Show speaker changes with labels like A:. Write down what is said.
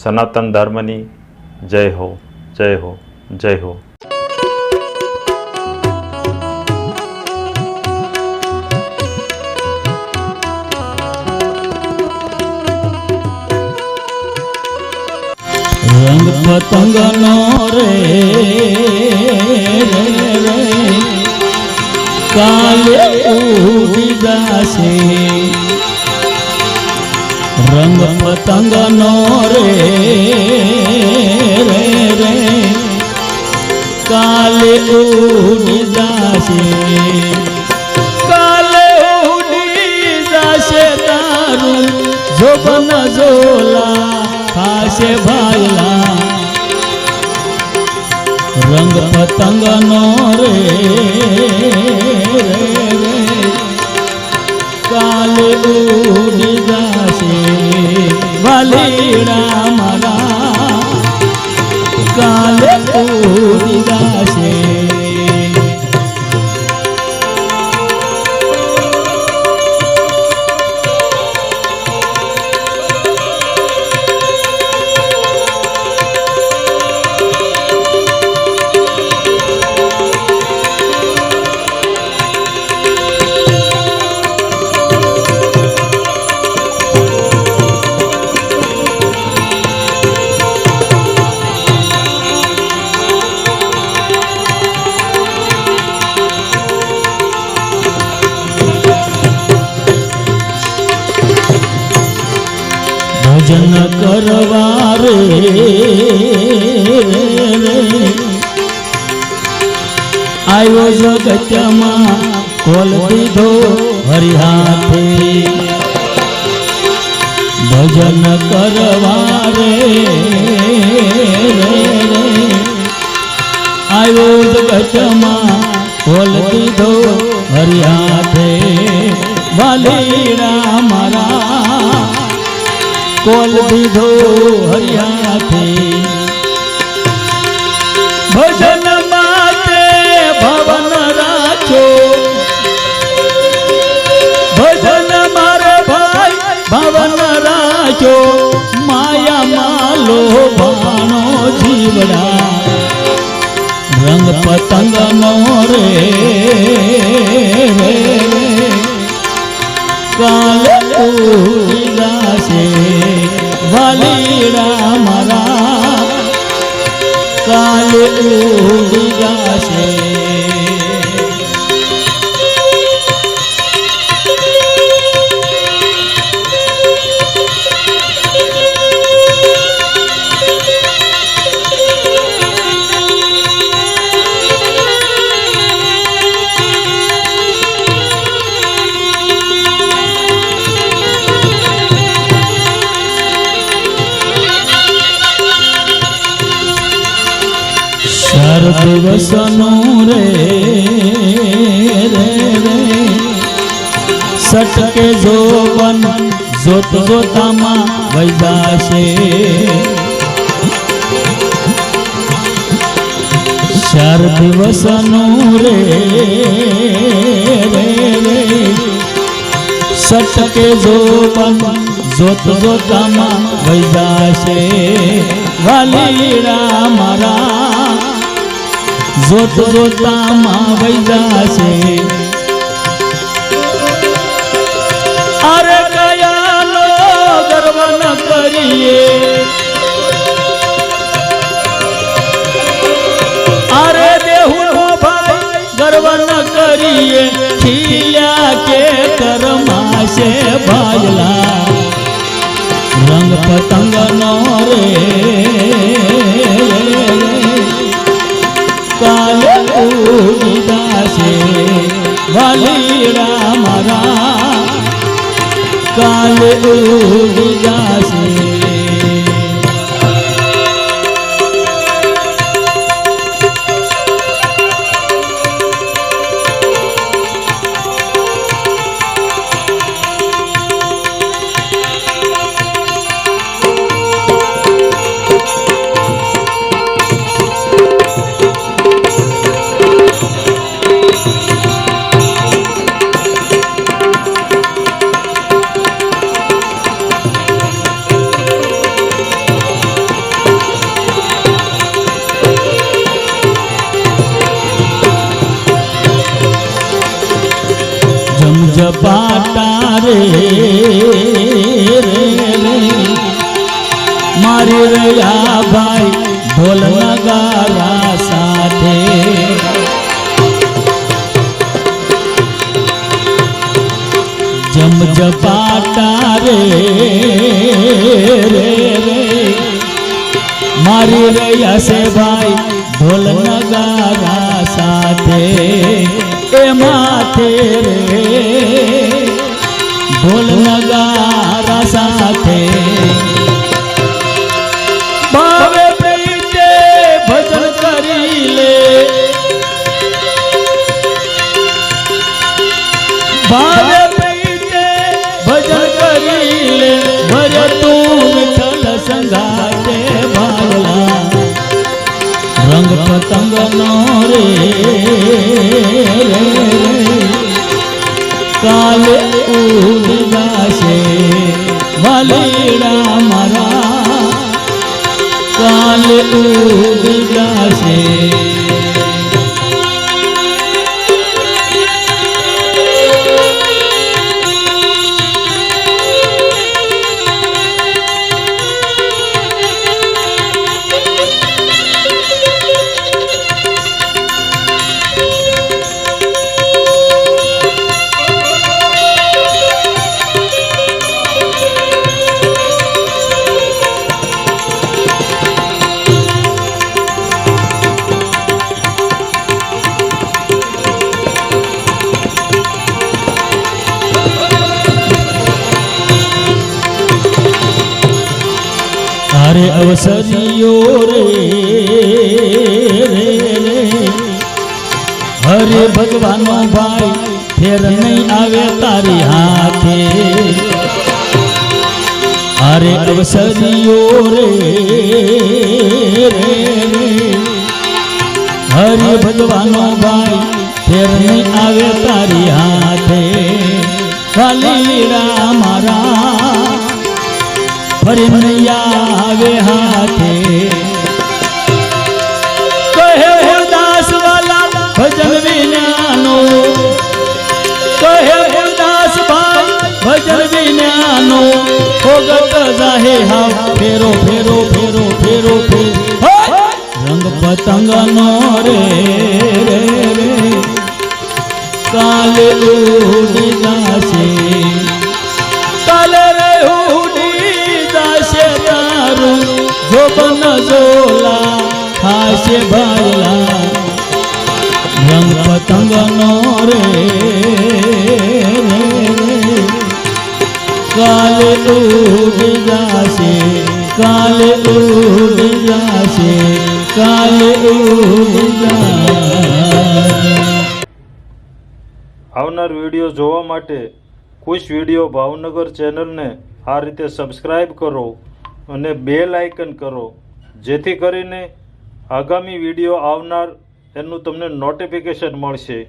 A: સનાતન ધર્મની જય હો જય હો જય હો
B: રંગ પતંગ નો રે રે, રે. કાલે ઉડી જાશે રંગ પતંગ નો રે રે રે કાલે ઉડી જાશે કાલે ઉડી જાશે તારું જોબન જોલા ખાશે ભાયલા રંગ પતંગ નો રે રે, રે. કાલે ઉડી જાશે Yeah. ભજન કરવા રે આવ્યો જગત્યમાં કોલ દીધો હરિહાથે. ભજન કરવા રે આવ્યો જગત્યમાં કોલ દીધો હરિહાથે. વાલીડા મારા કોલ દીધો હરિયાથી. ભજન માટે ભવન રાખ્યો ભજન મારે ભાઈ ભવન રાખ્યો માયા માલો ભાણો જીવડા. રંગ પતંગ દિવસનું રે રે રે સટકે જોબન જોત જોતામાં વૈદાશે ચાર દિવસનું રે રે રે સટકે જોબન જોત જોતામાં વૈદાશે વાલીડા મારા જોત જોતામાં વૈદાશે અરે કયાનો ગર્વ ન કરીએ અરે દેહુનો ભાઈ ગર્વ ન કરીએ ખીલ્યા કે કરમાશે ભાયલા રંગ પતંગ નો રે ઉદાસે રામ રામ કાલ ઉદાસે जपाटा रे मारी रया भाई, ढोल नगारा साथे। जम जपाटा रे। मारी रया से भाई, ढोल नगारा साथे। ए माथे रे थे भावे प्रीते भजन करी ले भावे प्रीते भजन करी ले भर तू विठल संघाते भावला रंग पतंग नो रे, रे, रे વાલીડા મારા કાલ ઉડી જાશે અરે અવસરીઓ રે હરે ભગવાનનો ભાઈ ફેર નહીં આવે તારી હાથે અરે અવસરીઓ રે હરે ભગવાનનો ભાઈ ફેર નહીં આવે તારી હાથે વાલીડા મારા ફરી નૈયા જાહે હા ફેરો ફેરો ફેરો ફેરો ફેરો. રંગ પતંગ નો રે રે રે. કાલે ઉડી જાશે. કાલે રે ઉડી જાશે તારું. જોબન જોલા હાશે ભાલા રંગ પતંગ નો રે. કાલે ઉડ જાશે કાલ ઉડ જાશે કાલ ઉડ
A: આવનાર વીડિયો જોવા માટે ખુશ વીડિયો ભાવનગર ચેનલને આ રીતે સબસ્ક્રાઈબ કરો અને બેલ આઇકન કરો, જેથી કરીને આગામી વીડિયો આવનાર એનું તમને નોટિફિકેશન મળશે.